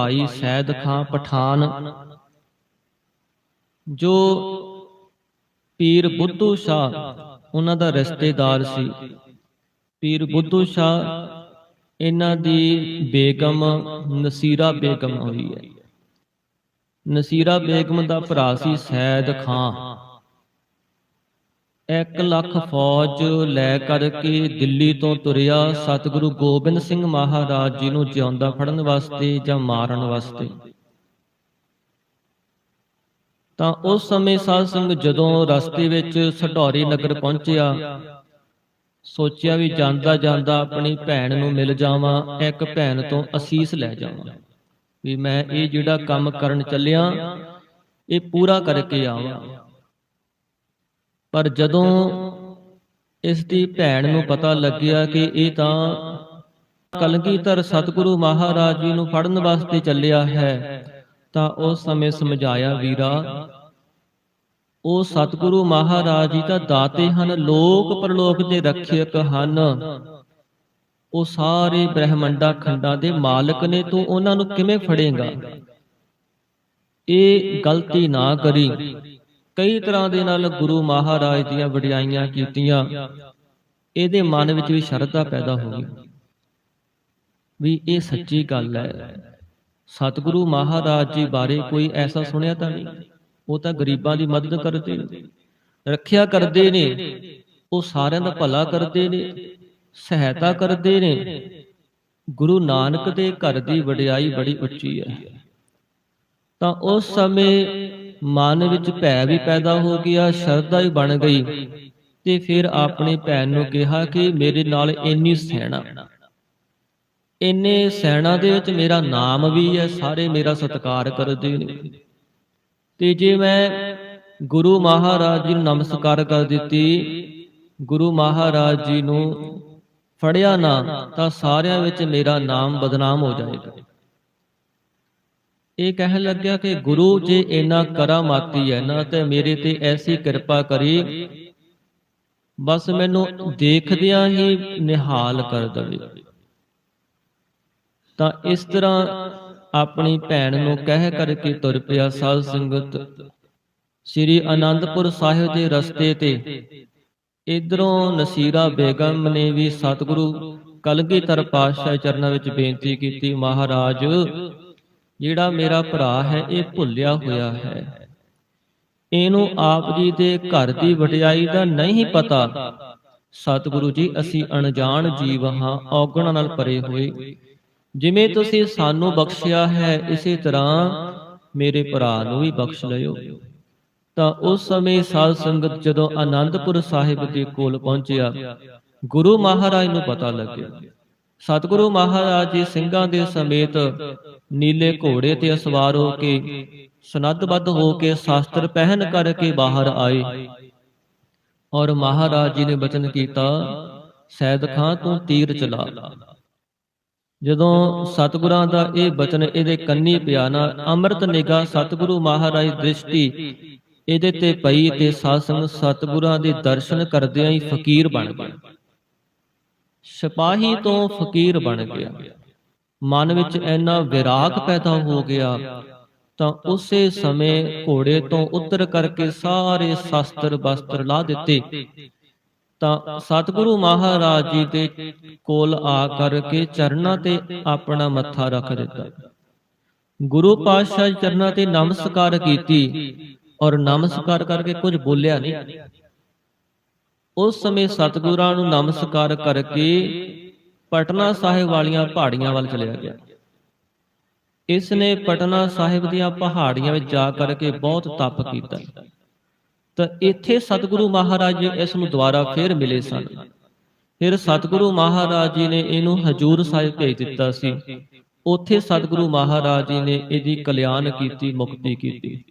ਭਾਈ ਸੈਦ ਖਾਂ ਪਠਾਨ। ਜੋ ਪੀਰ ਬੁੱਧੂ ਸ਼ਾਹ, ਉਹਨਾਂ ਦਾ ਰਿਸ਼ਤੇਦਾਰ ਸੀ। ਪੀਰ ਬੁੱਧੂ ਸ਼ਾਹ, ਇਹਨਾਂ ਦੀ ਬੇਗਮ ਨਸੀਰਾ ਬੇਗਮ ਹੋਈ ਹੈ। ਨਸੀਰਾ ਬੇਗਮ ਦਾ ਭਰਾ ਸੀ ਸੈਦ ਖਾਂ। 1 ਲੱਖ ਫੌਜ ਲੈ ਕਰਕੇ ਦਿੱਲੀ ਤੋਂ ਤੁਰਿਆ, ਸਤਿਗੁਰੂ ਗੋਬਿੰਦ ਸਿੰਘ ਮਹਾਰਾਜ ਜੀ ਨੂੰ ਜਿਉਂਦਾ ਫੜਨ ਵਾਸਤੇ ਜਾਂ ਮਾਰਨ ਵਾਸਤੇ। ਤਾਂ ਉਸ ਸਮੇਂ ਸਾਧ ਸਿੰਘ ਜਦੋਂ ਰਸਤੇ ਵਿੱਚ ਸਢੌਰੀ ਨਗਰ ਪਹੁੰਚਿਆ, ਸੋਚਿਆ ਵੀ ਜਾਂਦਾ ਜਾਂਦਾ ਆਪਣੀ ਭੈਣ ਨੂੰ ਮਿਲ ਜਾਵਾਂ, ਇੱਕ ਭੈਣ ਤੋਂ ਅਸੀਸ ਲੈ ਜਾਵਾਂ। ਵੀ ਮੈਂ ਇਹ ਜਿਹੜਾ ਕੰਮ ਕਰਨ ਚੱਲਿਆ, ਇਹ ਪੂਰਾ ਕਰਕੇ ਆਵਾਂ। ਪਰ ਜਦੋਂ ਇਸ ਦੀ ਭੈਣ ਨੂੰ ਪਤਾ ਲੱਗਿਆ ਕਿ ਇਹ ਤਾਂ ਕਲਗੀਧਰ ਸਤਿਗੁਰੂ ਮਹਾਰਾਜ ਜੀ ਨੂੰ ਫੜਨ ਵਾਸਤੇ ਚੱਲਿਆ ਹੈ ਤਾਂ ਉਸ ਸਮੇਂ ਸਮਝਾਇਆ ਵੀਰਾ ਉਹ ਸਤਿਗੁਰੂ ਮਹਾਰਾਜ ਜੀ ਤਾਂ ਦਾਤੇ ਹਨ ਲੋਕ ਪਰਲੋਕ ਦੇ ਰੱਖਿਅਕ ਹਨ। ਉਹ ਸਾਰੇ ਬ੍ਰਹਮੰਡਾ ਖੰਡਾਂ ਦੇ ਮਾਲਕ ਨੇ ਤੂੰ ਉਹਨਾਂ ਨੂੰ ਕਿਵੇਂ ਫੜੇਗਾ? ਇਹ ਗਲਤੀ ਨਾ ਕਰੀ। ਕਈ ਤਰ੍ਹਾਂ ਦੇ ਨਾਲ ਗੁਰੂ ਮਹਾਰਾਜ ਦੀਆਂ ਵਡਿਆਈਆਂ ਕੀਤੀਆਂ। ਇਹਦੇ ਮਨ ਵਿੱਚ ਵੀ ਸ਼ਰਧਾ ਪੈਦਾ ਹੋ ਗਈ। ਵੀ ਇਹ ਸੱਚੀ ਗੱਲ ਹੈ। ਸਤਿਗੁਰੂ ਮਹਾਰਾਜ ਜੀ ਬਾਰੇ ਕੋਈ ਐਸਾ ਸੁਣਿਆ ਤਾਂ ਨਹੀਂ। ਉਹ ਤਾਂ ਗਰੀਬਾਂ ਦੀ ਮਦਦ ਕਰਦੇ ਨੇ, ਰੱਖਿਆ ਕਰਦੇ ਨੇ, ਉਹ ਸਾਰਿਆਂ ਦਾ ਭਲਾ ਕਰਦੇ ਨੇ, ਸਹਾਇਤਾ ਕਰਦੇ ਨੇ। ਗੁਰੂ ਨਾਨਕ ਦੇ ਘਰ ਦੀ ਵਡਿਆਈ ਬੜੀ ਉੱਚੀ ਹੈ। ਤਾਂ ਉਸ ਸਮੇਂ ਮਨ ਵਿੱਚ ਭੈ ਵੀ ਪੈਦਾ ਹੋ ਗਿਆ, ਸ਼ਰਧਾ ਵੀ ਬਣ ਗਈ ਤੇ ਫਿਰ ਆਪਣੀ ਭੈਣ ਨੂੰ ਕਿਹਾ ਕਿ ਮੇਰੇ ਨਾਲ ਇੰਨੀ ਸਹਿਣਾ ਇੰਨੇ ਸੈਨਾ ਦੇ ਵਿੱਚ ਮੇਰਾ ਨਾਮ ਵੀ ਹੈ, ਸਾਰੇ ਮੇਰਾ ਸਤਿਕਾਰ ਕਰਦੇ ਨੇ। ਤੇ ਜੇ ਮੈਂ ਗੁਰੂ ਮਹਾਰਾਜ ਜੀ ਨੂੰ ਨਮਸਕਾਰ ਕਰ ਦਿੱਤੀ, ਗੁਰੂ ਮਹਾਰਾਜ ਜੀ ਨੂੰ ਫੜਿਆ ਨਾ, ਤਾਂ ਸਾਰਿਆਂ ਵਿੱਚ ਮੇਰਾ ਨਾਮ ਬਦਨਾਮ ਹੋ ਜਾਏਗਾ। ਇਹ ਕਹਿਣ ਲੱਗਿਆ ਕਿ ਗੁਰੂ ਜੇ ਇੰਨਾ ਕਰਾਮਾਤੀ ਹੈ ਨਾ ਤੇ ਮੇਰੇ ਤੇ ਐਸੀ ਕਿਰਪਾ ਕਰੀ। ਬਸ ਮੈਨੂੰ ਦੇਖਦਿਆਂ ਹੀ ਨਿਹਾਲ ਕਰ ਦੇਵੇ। ਤਾਂ ਇਸ ਤਰ੍ਹਾਂ ਆਪਣੀ ਭੈਣ ਨੂੰ ਕਹਿ ਕਰਕੇ ਤੁਰ ਪਿਆ ਸਾਧ ਸੰਗਤ। ਸ੍ਰੀ ਅਨੰਦਪੁਰ ਸਾਹਿਬ ਦੇ ਰਸਤੇ ਤੇ। ਇਧਰੋਂ ਨਸੀਰਾ ਬੇਗਮ ਨੇ ਵੀ ਸਤਿਗੁਰੂ ਕਲਗੀਧਰ ਪਾਤਸ਼ਾਹ ਚਰਨਾਂ ਵਿੱਚ ਬੇਨਤੀ ਕੀਤੀ, ਮਹਾਰਾਜ ਜਿਹੜਾ ਮੇਰਾ ਭਰਾ ਹੈ, ਇਹ ਭੁੱਲਿਆ ਹੋਇਆ ਹੈ। ਇਹਨੂੰ ਆਪ ਜੀ ਦੇ ਘਰ ਦੀ ਵਡਿਆਈ ਦਾ ਨਹੀਂ ਪਤਾ। ਸਤਿਗੁਰੂ ਜੀ, ਅਸੀਂ ਅਣਜਾਣ ਜੀਵ ਹਾਂ, ਔਗਣਾਂ ਨਾਲ ਪਰੇ ਹੋਏ। ਜਿਵੇਂ ਤੁਸੀਂ ਸਾਨੂੰ ਬਖਸ਼ਿਆ ਹੈ, ਇਸੇ ਤਰ੍ਹਾਂ ਮੇਰੇ ਭਰਾ ਨੂੰ ਵੀ ਬਖਸ਼ ਲਿਓ ਤਾਂ ਉਸ ਸਮੇਂ ਸਾਧ ਸੰਗਤ ਜਦੋਂ ਆਨੰਦਪੁਰ ਸਾਹਿਬ ਦੇ ਕੋਲ ਪਹੁੰਚਿਆ, ਗੁਰੂ ਮਹਾਰਾਜ ਨੂੰ ਪਤਾ ਲੱਗਿਆ। ਸਤਿਗੁਰੂ ਮਹਾਰਾਜ ਜੀ ਸਿੰਘਾਂ ਦੇ ਸਮੇਤ ਨੀਲੇ ਘੋੜੇ ਤੇ ਸਵਾਰ ਹੋ ਕੇ ਸਨੱਧਬੱਧ ਹੋ ਕੇ ਸ਼ਾਸਤਰ ਪਹਿਨ ਕਰਕੇ ਬਾਹਰ ਆਏ ਔਰ ਮਹਾਰਾਜ ਜੀ ਨੇ ਬਚਨ ਕੀਤਾ, ਸੈਦ ਖਾਂ ਤੂੰ ਤੀਰ ਚਲਾ। ਜਦੋਂ ਸਤਿਗੁਰਾਂ ਦਾ ਇਹ ਬਚਨ ਇਹਦੇ ਕੰਨੀ ਪਿਆ ਨਾ, ਅੰਮ੍ਰਿਤ ਨਿਗਾ ਸਤਿਗੁਰੂ ਮਹਾਰਾਜ ਦ੍ਰਿਸ਼ਟੀ ਇਹਦੇ ਤੇ ਪਈ ਤੇ ਸਾਸੰਗ ਸਤਿਗੁਰਾਂ ਦੇ ਦਰਸ਼ਨ ਕਰਦਿਆਂ ਹੀ ਫਕੀਰ ਬਣ ਗਏ। ਸਿਪਾਹੀ ਤੋਂ ਫਕੀਰ ਬਣ ਗਿਆ। ਮਨ ਵਿੱਚ ਇੰਨਾ ਵਿਰਾਗ ਪੈਦਾ ਹੋ ਗਿਆ ਤਾਂ ਉਸੇ ਸਮੇਂ ਘੋੜੇ ਤੋਂ ਉਤਰ ਕਰਕੇ ਸਾਰੇ ਸ਼ਸਤਰ ਬਸਤਰ ਲਾ ਦਿੱਤੇ। ਤਾਂ ਸਤਿਗੁਰੂ ਮਹਾਰਾਜ ਜੀ ਦੇ ਕੋਲ ਆ ਕਰਕੇ ਚਰਨਾਂ ਤੇ ਆਪਣਾ ਮੱਥਾ ਰੱਖ ਦਿੱਤਾ। ਗੁਰੂ ਪਾਤਸ਼ਾਹ ਚਰਨਾਂ ਤੇ ਨਮਸਕਾਰ ਕੀਤੀ ਔਰ ਨਮਸਕਾਰ ਕਰਕੇ ਕੁਝ ਬੋਲਿਆ ਨਹੀਂ। ਉਸ ਸਮੇਂ ਸਤਿਗੁਰਾਂ ਨੂੰ ਨਮਸਕਾਰ ਕਰਕੇ ਪਟਨਾ ਸਾਹਿਬ ਵਾਲੀਆਂ ਪਹਾੜੀਆਂ ਵੱਲ ਚਲਿਆ ਗਿਆ। ਇਸ ਨੇ ਪਟਨਾ ਸਾਹਿਬ ਦੀਆਂ ਪਹਾੜੀਆਂ ਵਿੱਚ ਜਾ ਕਰਕੇ ਬਹੁਤ ਤਪ ਕੀਤਾ। ਤਾਂ ਇੱਥੇ ਸਤਿਗੁਰੂ ਮਹਾਰਾਜ ਜੀ ਇਸ ਨੂੰ ਦੁਬਾਰਾ ਫੇਰ ਮਿਲੇ ਸਨ। ਫਿਰ ਸਤਿਗੁਰੂ ਮਹਾਰਾਜ ਜੀ ਨੇ ਇਹਨੂੰ ਹਜੂਰ ਸਾਹਿਬ ਭੇਜ ਦਿੱਤਾ ਸੀ। ਉੱਥੇ ਸਤਿਗੁਰੂ ਮਹਾਰਾਜ ਜੀ ਨੇ ਇਹਦੀ ਕਲਿਆਣ ਕੀਤੀ, ਮੁਕਤੀ ਕੀਤੀ।